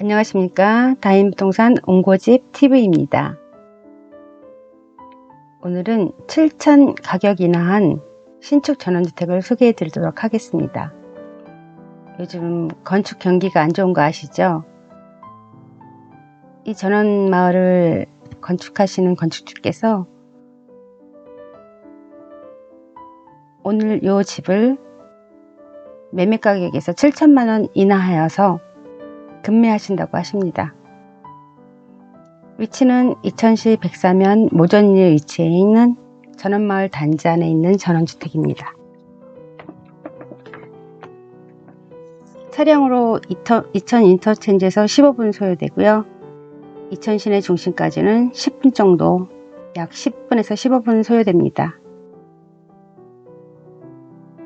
안녕하십니까 다인부동산 옹고집 TV입니다. 오늘은 7천 가격 인하한 신축 전원주택을 소개해 드리도록 하겠습니다. 요즘 건축 경기가 안 좋은 거 아시죠? 이 전원마을을 건축하시는 건축주께서 오늘 요 집을 매매 가격에서 7천만 원 인하하여서 급매하신다고 하십니다. 위치는 이천시 백사면 모전리에 위치해 있는 전원마을 단지 안에 있는 전원주택입니다. 차량으로 이천 인터체인지에서 15분 소요되고요. 이천 시내 중심까지는 10분 정도, 약 10분에서 15분 소요됩니다.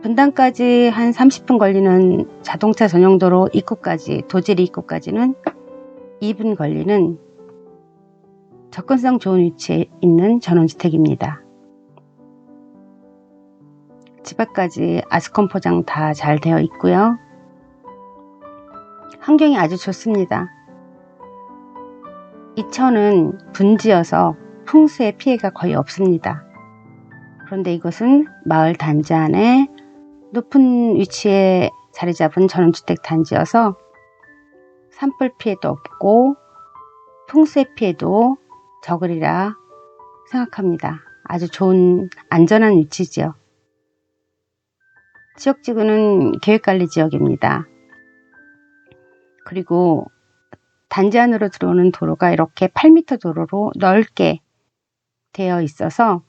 분당까지 한 30분 걸리는 자동차 전용도로 입구까지 도지리 입구까지는 2분 걸리는 접근성 좋은 위치에 있는 전원주택입니다. 집 앞까지 아스콘 포장 다 잘 되어 있고요. 환경이 아주 좋습니다. 이천은 분지여서 풍수의 피해가 거의 없습니다. 그런데 이것은 마을 단지 안에 높은 위치에 자리 잡은 전원주택 단지여서 산불 피해도 없고 풍수의 피해도 적으리라 생각합니다. 아주 좋은 안전한 위치지요. 지역지구는 계획관리 지역입니다. 그리고 단지 안으로 들어오는 도로가 이렇게 8m 도로로 넓게 되어 있어서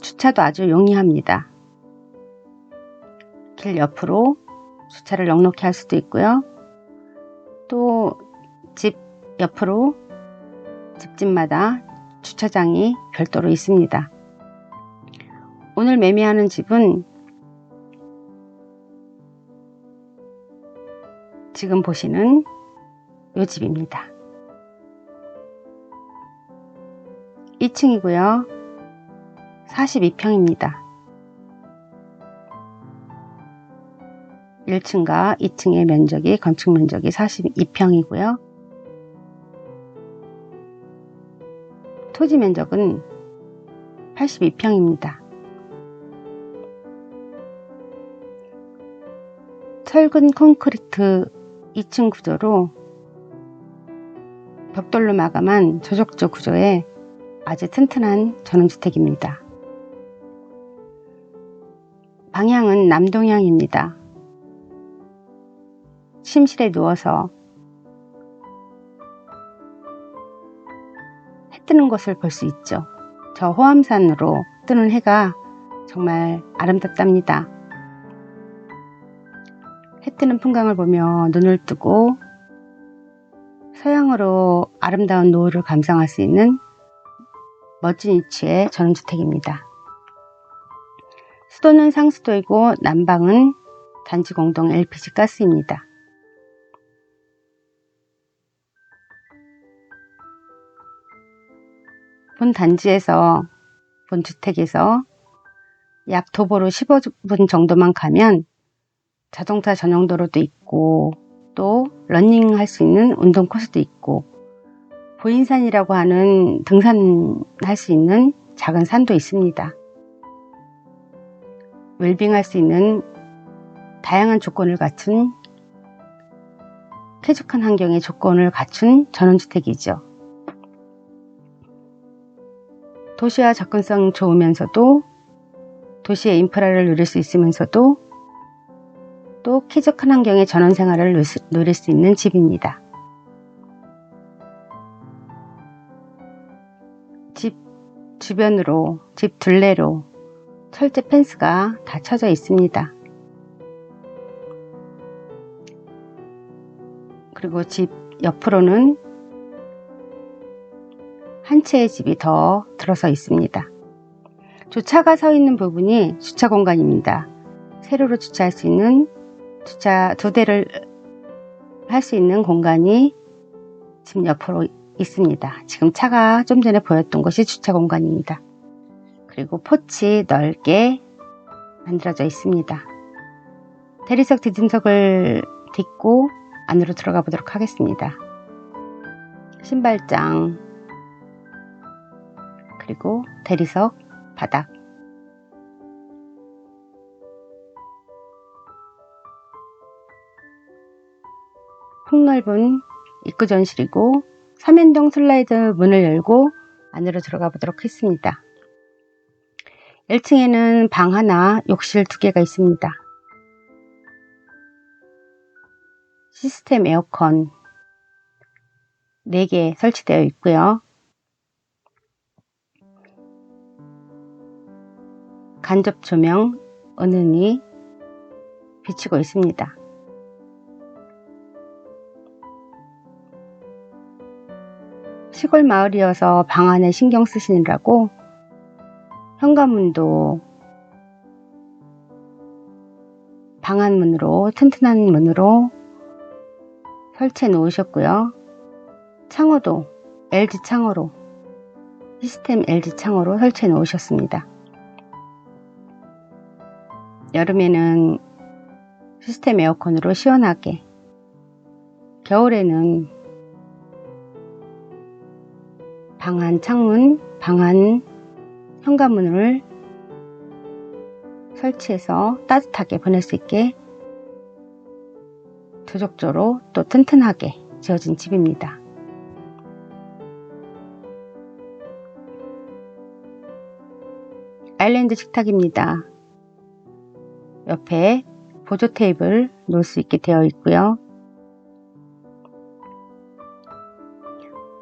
주차도 아주 용이합니다. 길 옆으로 주차를 넉넉히 할 수도 있고요. 또 집 옆으로 집집마다 주차장이 별도로 있습니다. 오늘 매매하는 집은 지금 보시는 이 집입니다. 2층이고요. 42평입니다. 1층과 2층의 면적이 건축 면적이 42평이고요. 토지 면적은 82평입니다. 철근 콘크리트 2층 구조로 벽돌로 마감한 저적조 구조의 아주 튼튼한 전원주택입니다. 방향은 남동향입니다. 침실에 누워서 해 뜨는 것을 볼 수 있죠. 저 호암산으로 뜨는 해가 정말 아름답답니다. 해 뜨는 풍광을 보며 눈을 뜨고 서양으로 아름다운 노을을 감상할 수 있는 멋진 위치의 전원주택입니다. 수도는 상수도이고 난방은 단지 공동 LPG 가스입니다. 본 단지에서 본 주택에서 약 도보로 15분 정도만 가면 자동차 전용 도로도 있고 또 러닝 할 수 있는 운동 코스도 있고 보인산이라고 하는 등산할 수 있는 작은 산도 있습니다. 웰빙 할 수 있는 다양한 조건을 갖춘 쾌적한 환경의 조건을 갖춘 전원주택이죠. 도시와 접근성 좋으면서도 도시의 인프라를 누릴 수 있으면서도 또 쾌적한 환경의 전원 생활을 누릴 수 있는 집입니다. 집 주변으로, 집 둘레로 철제 펜스가 다 쳐져 있습니다. 그리고 집 옆으로는 한 채의 집이 더 들어서 있습니다. 주차가 서 있는 부분이 주차 공간입니다. 세로로 주차할 수 있는 주차 두 대를 할 수 있는 공간이 집 옆으로 있습니다. 지금 차가 좀 전에 보였던 것이 주차 공간입니다. 그리고 포치 넓게 만들어져 있습니다. 대리석 뒤진석을 딛고 안으로 들어가 보도록 하겠습니다. 신발장 그리고 대리석 바닥 폭넓은 입구 전실이고 삼연동 슬라이드 문을 열고 안으로 들어가 보도록 하겠습니다. 1층에는 방 하나, 욕실 두 개가 있습니다. 시스템 에어컨 4개 설치되어 있고요. 간접 조명 은은히 비치고 있습니다. 시골 마을이어서 방 안에 신경 쓰시느라고 현관문도 방안문으로 튼튼한 문으로 설치해 놓으셨고요. 창호도 LG 창호로 시스템 LG 창호로 설치해 놓으셨습니다. 여름에는 시스템 에어컨으로 시원하게 겨울에는 방안 창문, 방안 현관문을 설치해서 따뜻하게 보낼 수 있게 두적조로 또 튼튼하게 지어진 집입니다. 아일랜드 식탁입니다. 옆에 보조 테이블 놓을 수 있게 되어 있고요.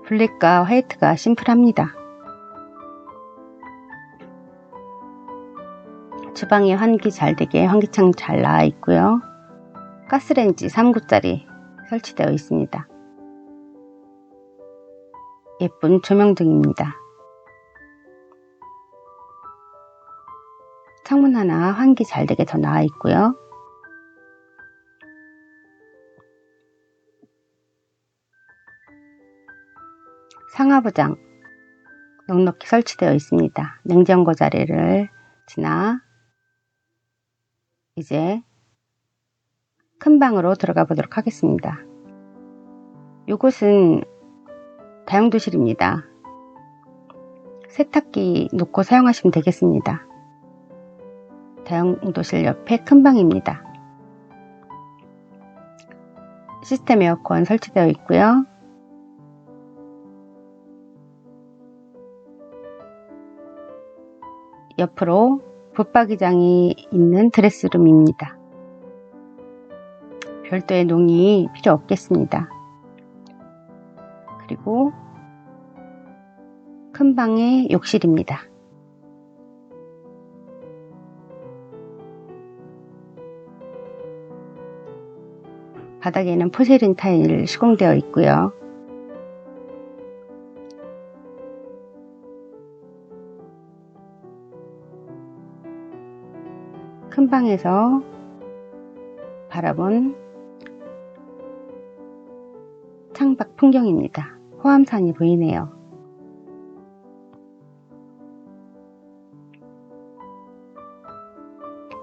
블랙과 화이트가 심플합니다. 주방에 환기 잘 되게 환기창 잘 나와 있고요. 가스레인지 3구짜리 설치되어 있습니다. 예쁜 조명등입니다. 창문 하나 환기 잘 되게 더 나와 있고요. 상하부장 넉넉히 설치되어 있습니다. 냉장고 자리를 지나 이제 큰 방으로 들어가 보도록 하겠습니다. 이곳은 다용도실입니다. 세탁기 놓고 사용하시면 되겠습니다. 다용도실 옆에 큰 방입니다. 시스템 에어컨 설치되어 있고요. 옆으로 붙박이장이 있는 드레스룸입니다. 별도의 농이 필요 없겠습니다. 그리고 큰 방의 욕실입니다. 바닥에는 포세린 타일 시공되어 있고요. 큰 방에서 바라본 창밖 풍경입니다. 호암산이 보이네요.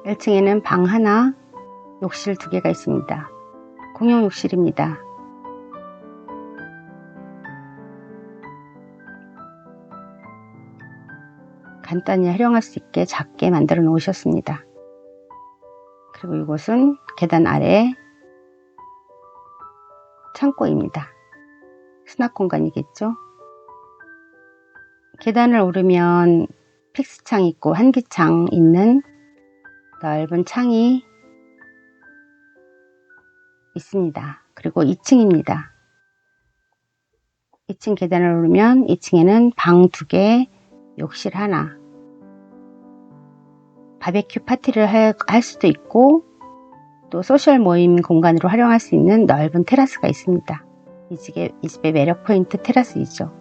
(1층에는) 방 하나 욕실 두 개가 있습니다. 공용 욕실입니다. 간단히 활용할 수 있게 작게 만들어 놓으셨습니다. 그리고 이곳은 계단 아래 창고입니다. 수납 공간이겠죠? 계단을 오르면 픽스창 있고 한기창 있는 넓은 창이 있습니다. 그리고 2층입니다. 2층 계단을 오르면 2층에는 방 2개, 욕실 하나, 바베큐 파티를 할, 할 수도 있고 또 소셜 모임 공간으로 활용할 수 있는 넓은 테라스가 있습니다. 이 집의 매력 포인트 테라스이죠.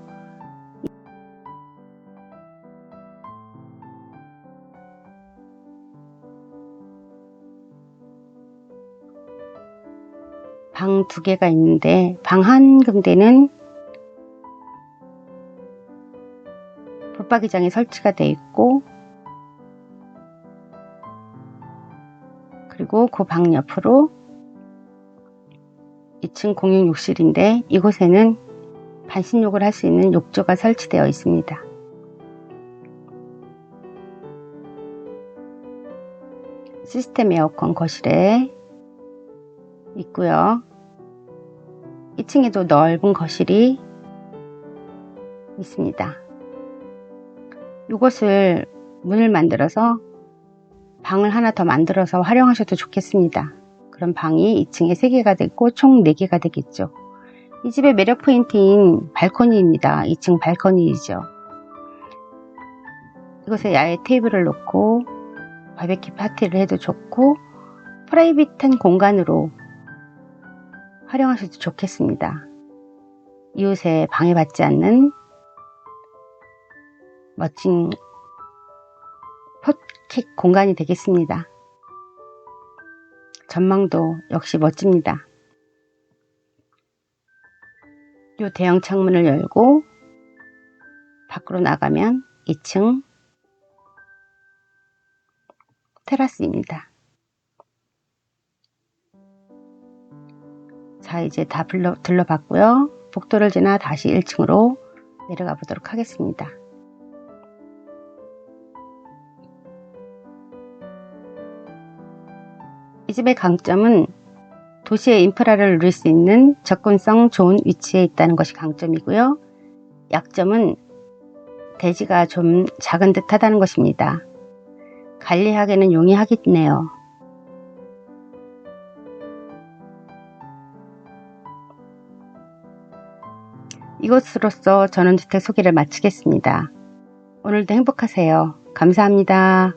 방 두 개가 있는데 방 한 군데는 붙박이장이 설치가 되어 있고 그리고 그 방 옆으로 2층 공용 욕실인데 이곳에는 반신욕을 할 수 있는 욕조가 설치되어 있습니다. 시스템 에어컨 거실에 있고요. 2층에도 넓은 거실이 있습니다. 이곳을 문을 만들어서 방을 하나 더 만들어서 활용하셔도 좋겠습니다. 그럼 방이 2층에 3개가 되고 총 4개가 되겠죠. 이 집의 매력 포인트인 발코니입니다. 2층 발코니이죠. 이곳에 야외 테이블을 놓고 바베큐 파티를 해도 좋고 프라이빗한 공간으로 활용하셔도 좋겠습니다. 이웃에 방해받지 않는 멋진 포켓 공간이 되겠습니다. 전망도 역시 멋집니다. 이 대형 창문을 열고 밖으로 나가면 2층 테라스입니다. 자, 이제 다 불러, 둘러봤고요. 복도를 지나 다시 1층으로 내려가 보도록 하겠습니다. 이 집의 강점은 도시의 인프라를 누릴 수 있는 접근성 좋은 위치에 있다는 것이 강점이고요. 약점은 대지가 좀 작은 듯 하다는 것입니다. 관리하기는 용이하겠네요. 이것으로써 전원주택 소개를 마치겠습니다. 오늘도 행복하세요. 감사합니다.